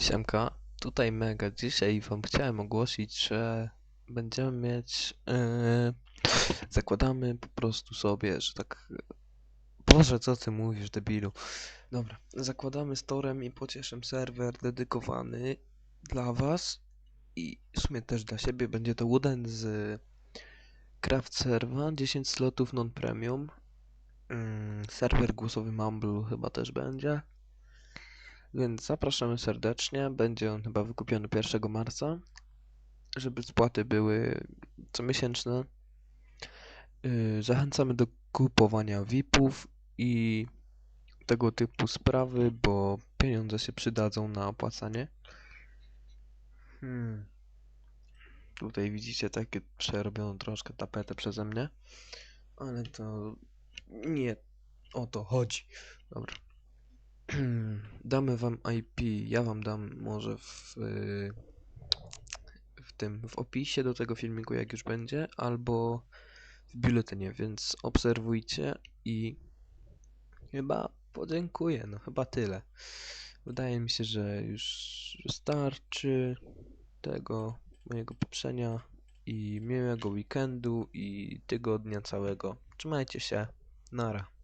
Siemka, tutaj Mega. Dzisiaj wam chciałem ogłosić, że będziemy mieć. Yy, zakładamy po prostu sobie, że tak. Boże, co ty mówisz, debilu? Dobra, zakładamy storem i pocieszem serwer dedykowany dla was i w sumie też dla siebie. Będzie to Wooden z Craft Serva, 10 slotów non-premium. Yy, serwer głosowy Mumble chyba też będzie. Więc zapraszamy serdecznie. Będzie on chyba wykupiony 1 marca, żeby spłaty były comiesięczne. Yy, Zachęcamy do kupowania VIP-ów i tego typu sprawy, bo pieniądze się przydadzą na opłacanie. Hmm. Tutaj widzicie takie przerobioną troszkę tapetę przeze mnie, ale to nie o to chodzi. Dobra. Damy wam IP. Ja wam dam może w, y, w tym, w opisie do tego filmiku, jak już będzie, albo w biuletynie, więc obserwujcie i chyba podziękuję. No chyba tyle. Wydaje mi się, że już starczy tego mojego poprzenia i miłego weekendu i tygodnia całego. Trzymajcie się. Nara.